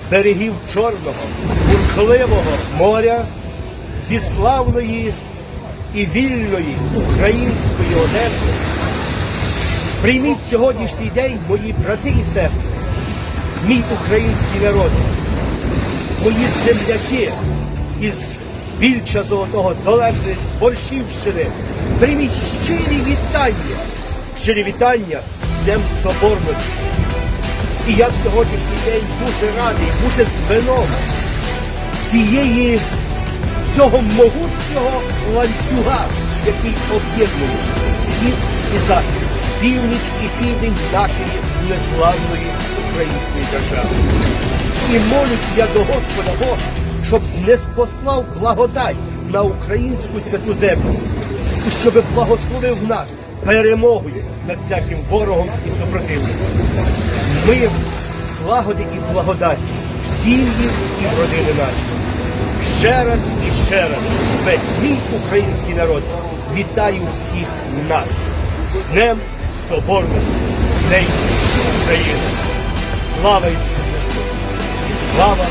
з берегів Чорного, бурхливого моря, зі славної і вільної української Одеси. Прийміть сьогоднішній день, мої брати і сестри, мій український народ, мої земляки із більча золотого Золепи, з Борщівщини. Прийміть щирі вітання, щирі вітання з Днем Соборності. І я в сьогоднішній день дуже радий бути звеном цієї цього могутнього ланцюга, який об'єднує схід і захід, північ і південь нашої незламної української держави. І молюсь я до Господа Бога, щоб знеспослав благодать на українську святу землю, і щоб благословив нас перемогою над всяким ворогом і супротивником. Мир, злагоди і благодаті сім'ї і родини наші. Ще раз і ще раз весь мій український народ вітаю всіх нас з Днем Соборності, День України. Слава Ісусу Христу! І слава